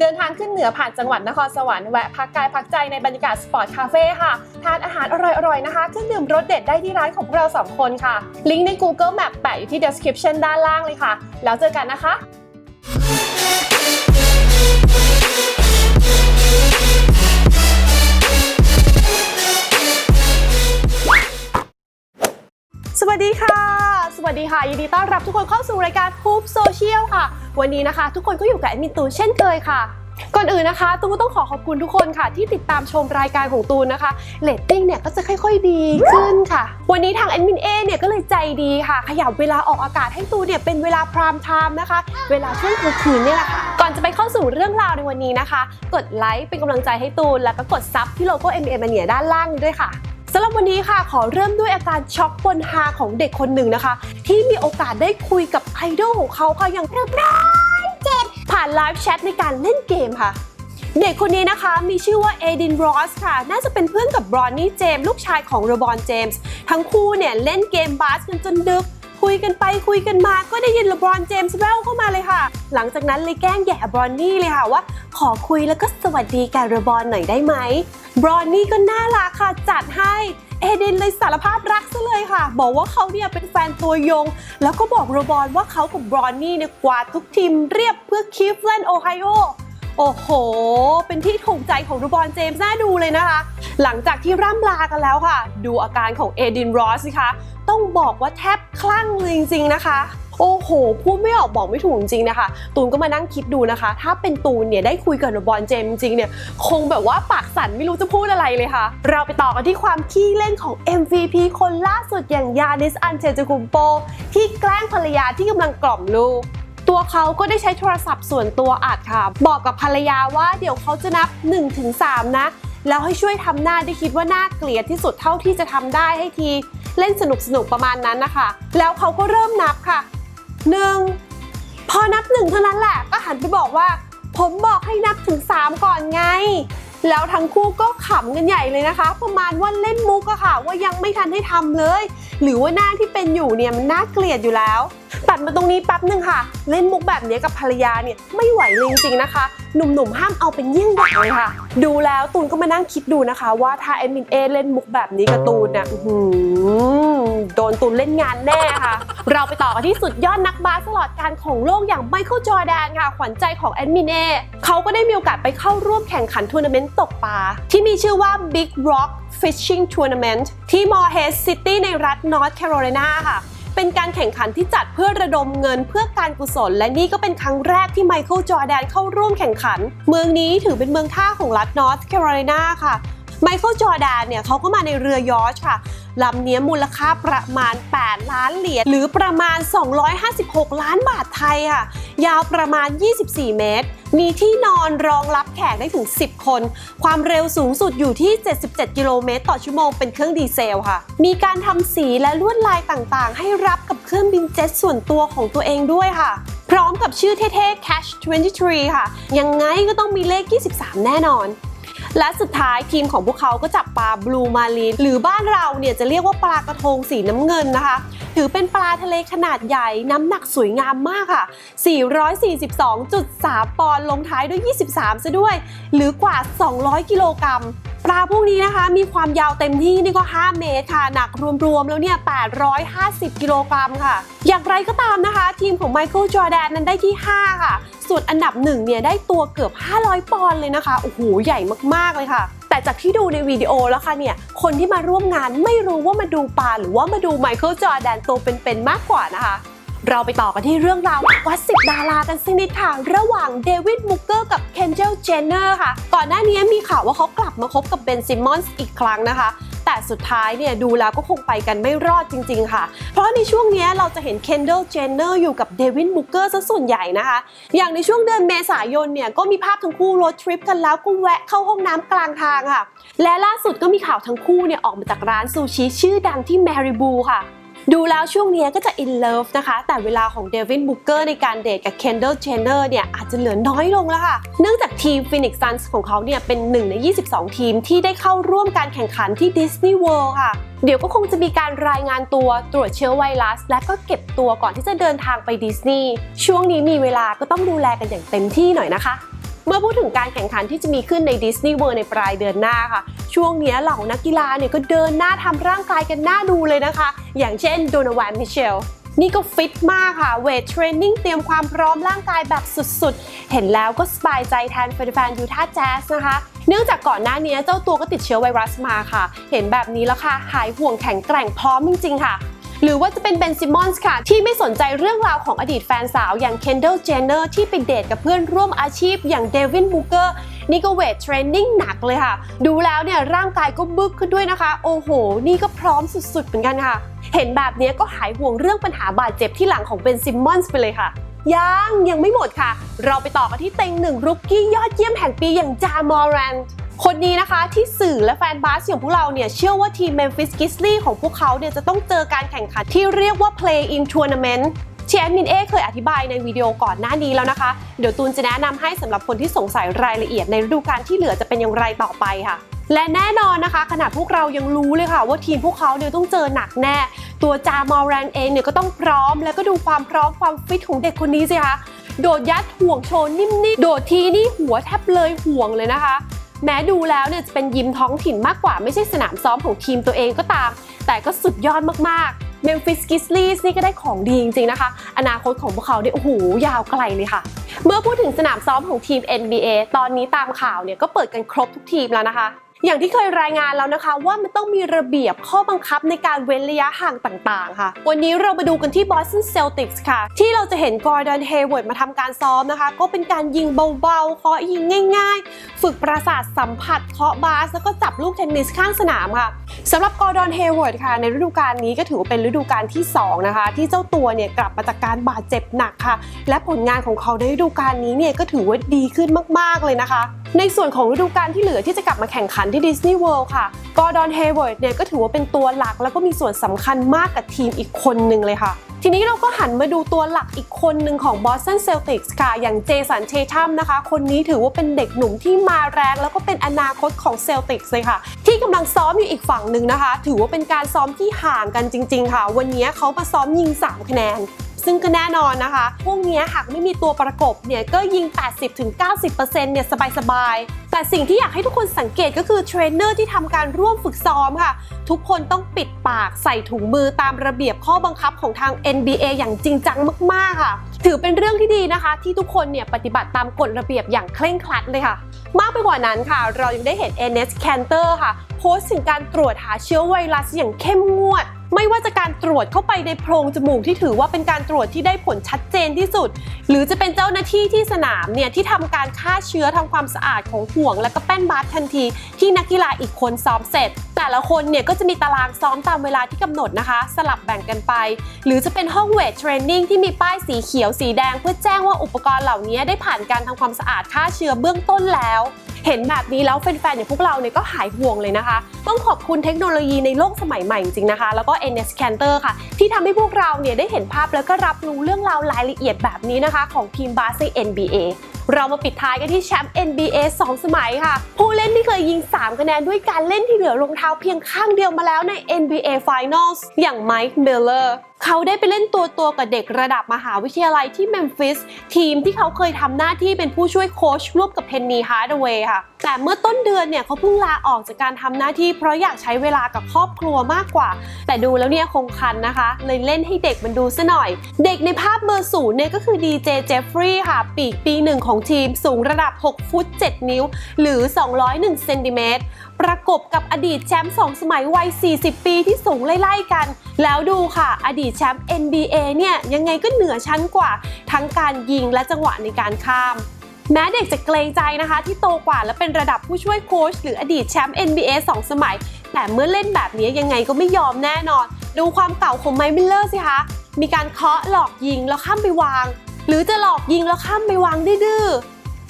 เดินทางขึ้นเหนือผ่านจังหวัดนครสวรรค์แวะพักกายพักใจในบรรยากาศสปอร์ตคาเฟ่ค่ะ ทานอาหารอร่อยๆนะคะเครื่องดื่มรสเด็ดได้ที่ร้านของพวกเราสองคนค่ะ ลิงก์ใน Google Map แปะอยู่ที่ description ด้านล่างเลยค่ะ แล้วเจอกันนะคะสวัสดีค่ะ วัสดีค่ะ ยินดีต้อนรับทุกคนเข้าสู่รายการ Hoop Social ค่ะ วันนี้นะคะ ทุกคนก็อยู่กับแอดมินตูนเช่นเคยค่ะ ก่อนอื่นนะคะตูนต้องขอขอบคุณทุกคนค่ะ ที่ติดตามชมรายการของตูนนะคะเรตติ้งเนี่ยก็จะค่อยๆดีขึ้นค่ะ วันนี้ทางแอดมินเอเนี่ยก็เลยใจดีค่ะ ขยับเวลาออกอากาศให้ตูนเนี่ยเป็นเวลาพรามไทม์นะคะ เวลาช่วงกลางคืนเนี่ยแหละค่ะก่อนจะไปเข้าสู่เรื่องราวในวันนี้นะคะ กดไลค์เป็นกำลังใจให้ตูนแล้วก็กดซับที่โลโก้ M M เนียด้านล่างนี้ด้วยค่ะ สำหรับวันนี้ค่ะขอเริ่มด้วยอาการช็อกบนฮาของเด็กคนหนึ่งนะคะ ที่มีโอกาสได้คุยกับไอดอลของเขาค่ะอย่างเรียบร้อยเจ็ดผ่านไลฟ์แชทในการเล่นเกมค่ะ เด็กคนนี้นะคะมีชื่อว่าเอดินรอสค่ะ น่าจะเป็นเพื่อนกับบรอนนี่เจมส์ลูกชายของเรบอนเจมส์ทั้งคู่เนี่ยเล่นเกมบาสกันจนดึก คุยกันไปคุยกันมาก็ได้ยินเลบรอนเจมส์แววเข้ามาเลยค่ะ หลังจากนั้นเลยแกล้งแย่บรอนนี่เลยค่ะว่า ขอคุยแล้วก็สวัสดีกับเรบอนหน่อยได้ไหมบรอนนี่ก็น่ารักค่ะจัดให้เอเดนเลยสารภาพรักซะเลยค่ะ บอกว่าเขาเนี่ยเป็นแฟนตัวยง แล้วก็บอกโรบอนว่าเขากับบรอนนี่เนี่ยกวาดทุกทีมเรียบเพื่อคีฟแลนด์โอไฮโอ โอ้โห เป็นที่ถูกใจของรูบอนเจมส์น่าดูเลยนะคะ หลังจากที่ร่ำลากันแล้วค่ะ ดูอาการของเอดินรอสสิคะ ต้องบอกว่าแทบคลั่งเลยจริงๆนะคะโอ้โห พูดไม่ออกบอกไม่ถูกจริงนะคะ ตูนก็มานั่งคิดดูนะคะ ถ้าเป็นตูนเนี่ยได้คุยกับรูบอนเจมส์จริงเนี่ย คงแบบว่าปากสั่นไม่รู้จะพูดอะไรเลยค่ะ เราไปต่อกันที่ความขี้เล่นของ MVP คนล่าสุดอย่างยานิสอันเชจุกุมโป ที่แกล้งภรรยาที่กำลังกล่อมลูก ตัวเขาก็ได้ใช้โทรศัพท์ส่วนตัวอัดค่ะ บอกกับภรรยาว่าเดี๋ยวเขาจะนับ 1-3 นะ แล้วให้ช่วยทำหน้าที่คิดว่าน่าเกลียดที่สุดเท่าที่จะทำได้ให้ทีเล่นสนุกสนุกๆประมาณนั้นนะคะ แล้วเขาก็เริ่มนับค่ะ1พอนับหนึ่งเท่านั้นแหละก็หันไปบอกว่า ผมบอกให้นับถึง 3 ก่อนไง แล้วทั้งคู่ก็ขำกันใหญ่เลยนะคะ ประมาณว่าเล่นมุกอะค่ะ ว่ายังไม่ทันให้ทำเลย หรือว่าหน้าที่เป็นอยู่เนี่ยมันน่าเกลียดอยู่แล้ว ตัดมาตรงนี้แป๊บหนึ่งค่ะ เล่นมุกแบบนี้กับภรรยาเนี่ยไม่ไหวเลยจริงๆนะคะ หนุ่มๆ ห้ามเอาเป็นเยี่ยงอย่างเลยค่ะ ดูแล้วตูนก็มานั่งคิดดูนะคะว่าถ้าเอมินเอเล่นมุกแบบนี้กับตูนเนี่ยโดนตูนเล่นงานแน่ค่ะ เราไปต่อกันที่สุดยอดนักบาสตลอดการของโลกอย่างไมเคิลจอร์แดนค่ะ ขวัญใจของแอดมินเอเขาก็ได้มีโอกาสไปเข้าร่วมแข่งขันทัวร์นาเมนต์ตกปลาที่มีชื่อว่า Big Rock Fishing Tournament ที่ Morehead City ในรัฐ North Carolina ค่ะ เป็นการแข่งขันที่จัดเพื่อระดมเงินเพื่อการกุศล และนี่ก็เป็นครั้งแรกที่ไมเคิลจอแดนเข้าร่วมแข่งขัน เมืองนี้ถือเป็นเมืองท่าของรัฐนอร์ทแคโรไลนาค่ะไมเคิลจอแดนเนี่ยเขาก็มาในเรือยอชค่ะลำนี้มูลค่าประมาณ 8 ล้านเหรียญหรือประมาณ 256 ล้านบาทไทยค่ะ ยาวประมาณ 24 เมตร มีที่นอนรองรับแขกได้ถึง 10 คน ความเร็วสูงสุดอยู่ที่ 77 กิโลเมตร ต่อชั่วโมงเป็นเครื่องดีเซลค่ะ มีการทำสีและลวดลายต่างๆ ให้รับกับเครื่องบินเจ็ตส่วนตัวของตัวเองด้วยค่ะ พร้อมกับชื่อเท่ๆ Cash 23 ค่ะ ยังไงก็ต้องมีเลข 23 แน่นอน และสุดท้ายทีมของพวกเขาก็จับปลาบลูมารีนหรือบ้านเราเนี่ยจะเรียกว่าปลากระทงสีน้ำเงินนะคะ ถือเป็นปลาทะเลขนาดใหญ่น้ำหนักสวยงามมากค่ะ 442.3 ปอนด์ลงท้ายด้วย 23 ซะด้วย หรือกว่า 200 กิโลกรัม ปลาพวกนี้นะคะมีความยาวเต็มที่นี่ก็ 5 เมตรค่ะ หนักรวมๆ แล้วเนี่ย 850 กิโลกรัมค่ะ อย่างไรก็ตามนะคะ ทีมของไมเคิลจอร์แดนนั้นได้ที่ 5 ค่ะ ส่วนอันดับหนึ่งเนี่ยได้ตัวเกือบ 500 ปอนด์เลยนะคะ โอ้โห ใหญ่มากๆเลยค่ะ แต่จากที่ดูในวิดีโอแล้วค่ะเนี่ย คนที่มาร่วมงานไม่รู้ว่ามาดูปลาหรือว่ามาดูไมเคิลจอร์แดนตัวเป็นๆมากกว่านะคะ เราไปต่อกันที่เรื่องราววัดสิบดารากันสักนิดค่ะ ระหว่างเดวิดมุกเกอร์กับเคนเจลเจนเนอร์ค่ะ ก่อนหน้านี้มีข่าวว่าเขากลับมาคบกับเบนซิมอนส์อีกครั้งนะคะ แต่สุดท้ายเนี่ยดูแล้วก็คงไปกันไม่รอดจริง ๆ ค่ะ เพราะในช่วงนี้เราจะเห็นเคนเดลเจนเนอร์อยู่กับเดวิดมุกเกอร์ซะส่วนใหญ่นะคะ อย่างในช่วงเดือนเมษายนเนี่ยก็มีภาพทั้งคู่รถทริปกันแล้วก็แวะเข้าห้องน้ำกลางทางค่ะ และล่าสุดก็มีข่าวทั้งคู่เนี่ยออกมาจากร้านซูชิชื่อดังที่แมริบูค่ะ ดูแล้วช่วงนี้ก็จะ in love นะคะ แต่เวลาของเดวินบุกเกอร์ในการเดทกับ Kendall Jenner เนี่ยอาจจะเหลือน้อยลงแล้วค่ะ เนื่องจากทีม Phoenix Suns ของเขาเนี่ยเป็นหนึ่งใน 22 ทีมที่ได้เข้าร่วมการแข่งขันที่ Disney World ค่ะ เดี๋ยวก็คงจะมีการรายงานตัวตรวจเชื้อไวรัส และก็เก็บตัวก่อนที่จะเดินทางไปดิสนีย์ช่วงนี้มีเวลาก็ต้องดูแลกันอย่างเต็มที่หน่อยนะคะ เมื่อพูดถึงการแข่งขันที่จะมีขึ้นในดิสนีย์เวิร์ในปลายเดือนหน้าค่ะ ช่วงนี้เหล่านักกีฬาเนี่ยก็เดินหน้าทำร่างกายกันหน้าดูเลยนะคะ อย่างเช่นโดนาวานมิเชลนี่ก็ฟิตมากค่ะ เวทเทรนนิ่งเตรียมความพร้อมร่างกายแบบสุดๆ เห็นแล้วก็สบายใจแทนแฟนๆยูท่าแจ๊สนะคะ เนื่องจากก่อนหน้านี้เจ้าตัวก็ติดเชื้อไวรัสมาค่ะ เห็นแบบนี้แล้วค่ะ หายห่วงแข็งแกร่งพร้อมจริงๆค่ะ หรือว่าจะเป็นเบนซิมอนส์ค่ะ ที่ไม่สนใจเรื่องราวของอดีตแฟนสาวอย่างเคนเดลเจเนอร์ที่ไปเดทกับเพื่อนร่วมอาชีพอย่างเดวินบูเกอร์นี่ก็เวทเทรนนิ่งหนักเลยค่ะ ดูแล้วเนี่ยร่างกายก็บึกขึ้นด้วยนะคะ โอ้โห นี่ก็พร้อมสุดๆเหมือนกันค่ะ เห็นแบบนี้ก็หายห่วงเรื่องปัญหาบาดเจ็บที่หลังของเบนซิมอนส์ไปเลยค่ะยังยังไม่หมดค่ะ เราไปต่อกันที่เต็งหนึ่งรุกกี้ยอดเยี่ยมแห่งปีอย่างจามอรัน คนนี้นะคะที่สื่อและแฟนบาสอย่างพวกเราเนี่ย เชื่อว่าทีม Memphis Grizzlies ของพวกเขาเนี่ยจะต้องเจอการแข่งขันที่เรียกว่า Play in Tournament ที่แอดมินเอเคยอธิบายในวิดีโอก่อนหน้านี้แล้วนะคะ เดี๋ยวตูนจะแนะนำให้สำหรับคนที่สงสัยรายละเอียดในฤดูกาลที่เหลือจะเป็นอย่างไรต่อไปค่ะ และแน่นอนนะคะ ขนาดพวกเรายังรู้เลยค่ะ ว่าทีมพวกเขาเนี่ยต้องเจอหนักแน่ ตัวจามอรันเองเนี่ยก็ต้องพร้อม แล้วก็ดูความพร้อมความฟิตของเด็กคนนี้สิคะโดดยัดห่วงโชว์นิ่มๆโดดทีนี่หัวแทบเลยห่วงเลยนะคะ แม้ดูแล้วเนี่ยจะเป็นยิมท้องถิ่นมากกว่าไม่ใช่สนามซ้อมของทีมตัวเองก็ตาม แต่ก็สุดยอดมากๆเมมฟิสกิสลีสนี่ก็ได้ของดีจริงๆนะคะ อนาคตของพวกเขาเนี่ยโอ้โหยาวไกลเลยค่ะ เมื่อพูดถึงสนามซ้อมของทีม NBA ตอนนี้ตามข่าวเนี่ยก็เปิดกันครบทุกทีมแล้วนะคะ อย่างที่เคยรายงานแล้วนะคะ ว่ามันต้องมีระเบียบข้อบังคับในการเว้นระยะห่างต่างๆ ค่ะ วันนี้เรามาดูกันที่ Boston Celtics ค่ะ ที่เราจะเห็น Gordon Hayward มาทำการซ้อมนะคะ ก็เป็นการยิงเบาๆเคาะยิงง่ายๆ ฝึกประสาทสัมผัสเคาะบาส แล้วก็จับลูกเทนนิสข้างสนามค่ะสำหรับ Gordon Hayward ค่ะ ในฤดูกาลนี้ก็ถือว่าเป็นฤดูกาลที่ 2 นะคะ ที่เจ้าตัวเนี่ยกลับมาจากการบาดเจ็บหนักค่ะ และผลงานของเขาในฤดูกาลนี้เนี่ยก็ถือว่าดีขึ้นมากๆเลยนะคะ ในส่วนของฤดูกาลที่เหลือที่จะกลับมาแข่งขันที่ดิสนีย์เวิลด์ค่ะ กอร์ดอน เฮเวิร์ดเนี่ยก็ถือว่าเป็นตัวหลักแล้วก็มีส่วนสำคัญมากกับทีมอีกคนหนึ่งเลยค่ะ ทีนี้เราก็หันมาดูตัวหลักอีกคนหนึ่งของ Boston Celtics ค่ะ อย่างเจสันเททัมนะคะ คนนี้ถือว่าเป็นเด็กหนุ่มที่มาแรงแล้วก็เป็นอนาคตของ Celtics เลยค่ะ ที่กำลังซ้อมอยู่อีกฝั่งหนึ่งนะคะ ถือว่าเป็นการซ้อมที่ห่างกันจริง ๆ ค่ะ วันนี้เขามาซ้อมยิง 3 คะแนน ซึ่งก็แน่นอนนะคะ พวกเนี้ยหากไม่มีตัวประกบเนี่ยก็ยิง 80-90%เนี่ยสบายๆ แต่สิ่งที่อยากให้ทุกคนสังเกตก็คือเทรนเนอร์ที่ทำการร่วมฝึกซ้อมค่ะ ทุกคนต้องปิดปากใส่ถุงมือตามระเบียบข้อบังคับของทาง NBA อย่างจริงจังมากๆค่ะ ถือเป็นเรื่องที่ดีนะคะ ที่ทุกคนเนี่ยปฏิบัติตามกฎระเบียบอย่างเคร่งครัดเลยค่ะ มากไปกว่านั้นค่ะ เรายังได้เห็น Enes Kanter ค่ะ โพสต์ถึงการตรวจหาเชื้อไวรัสอย่างเข้มงวด ไม่ว่าจะการตรวจเข้าไปในโพรงจมูกที่ถือว่าเป็นการตรวจที่ได้ผลชัดเจนที่สุด หรือจะเป็นเจ้าหน้าที่ที่สนามเนี่ยที่ทำการฆ่าเชื้อทำความสะอาดของห่วง และก็แป้นบาสทันที ที่นักกีฬาอีกคนซ้อมเสร็จ แต่ละคนเนี่ยก็จะมีตารางซ้อมตามเวลาที่กำหนดนะคะ สลับแบ่งกันไป หรือจะเป็นห้องเวทเทรนนิ่งที่มีป้ายสีเขียวสีแดง เพื่อแจ้งว่าอุปกรณ์เหล่านี้ได้ผ่านการทำความสะอาดฆ่าเชื้อเบื้องต้นแล้ว เห็นแบบนี้แล้วแฟนๆอย่างพวกเราเนี่ยก็หายห่วงเลยนะคะ ต้องขอบคุณเทคโนโลยีในโลกสมัยใหม่จริงๆนะคะ แล้วก็ NS Canter ค่ะ ที่ทำให้พวกเราเนี่ยได้เห็นภาพแล้วก็รับรู้เรื่องราวรายละเอียดแบบนี้นะคะ ของทีมบาสใน NBA เรามาปิดท้ายกันที่แชมป์ NBA 2 สมัยค่ะ ผู้เล่นที่เคยยิง 3 คะแนนด้วยการเล่นที่เหลือรองเท้าเพียงข้างเดียวมาแล้วใน NBA Finals อย่าง Mike Miller เขาได้ไปเล่นตัวตัวกับเด็กระดับมหาวิทยาลัยที่เมมฟิสทีมที่เขาเคยทำหน้าที่เป็นผู้ช่วยโค้ชร่วมกับเพนนีฮาร์ดเวย์ค่ะ แต่เมื่อต้นเดือนเนี่ยเขาเพิ่งลาออกจากการทำหน้าที่เพราะอยากใช้เวลากับครอบครัวมากกว่า แต่ดูแล้วเนี่ยคงคันนะคะ เลยเล่นให้เด็กมันดูซะหน่อย เด็กในภาพเบอร์ศูนย์เนี่ยก็คือดีเจเจฟฟรีย์ค่ะ ปีกปีหนึ่งของทีมสูงระดับ 6 ฟุต 7 นิ้ว หรือ 201เซนติเมตรประกบกับอดีตแชมป์2สมัยวัย 40 ปีที่สูงไล่ๆกัน แล้วดูค่ะ อดีตแชมป์ NBA เนี่ยยังไงก็เหนือชั้นกว่า ทั้งการยิงและจังหวะในการข้ามแม้เด็กจะเกรงใจนะคะ ที่โตกว่าและเป็นระดับผู้ช่วยโค้ชหรืออดีตแชมป์ NBA 2 สมัย แต่เมื่อเล่นแบบนี้ยังไงก็ไม่ยอมแน่นอน ดูความเก่าของไมค์มิลเลอร์สิคะ มีการเคาะหลอกยิงแล้วข้ามไปวาง หรือจะหลอกยิงแล้วข้ามไปวางดื้อ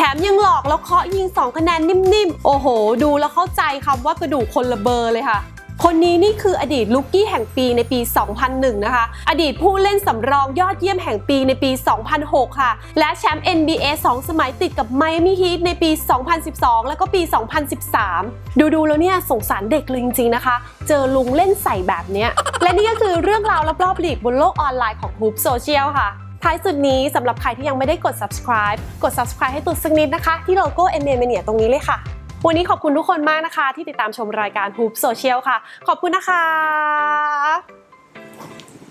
ถมยังหลอกแล้วเคาะยิง 2 คะแนนนิ่มๆ โอ้โห ดูแล้วเข้าใจคำว่ากระดูกคนละเบอร์เลยค่ะ คนนี้นี่คืออดีตลูกกี้แห่งปีในปี 2001 นะคะ อดีตผู้เล่นสำรองยอดเยี่ยมแห่งปีในปี 2006 ค่ะ และแชมป์ NBA 2 สมัยติดกับไมอามี่ฮีทในปี 2012 แล้วก็ปี 2013 ดูดูๆแล้วเนี่ยสงสารเด็กเลยจริงๆนะคะ เจอลุงเล่นใส่แบบเนี้ย และนี่ก็คือเรื่องราวรอบๆลีกบนโลกออนไลน์ของ Hoop Social ค่ะ ท้ายสุดนี้สำหรับใครที่ยังไม่ได้กด subscribe กด subscribe ให้ตูนสักนิดนะคะ ที่โลโก้ m m a n i a ตรงนี้เลยค่ะ วันนี้ขอบคุณทุกคนมากนะคะ ที่ติดตามชมรายการ Hoop Social ค่ะ ขอบคุณนะคะ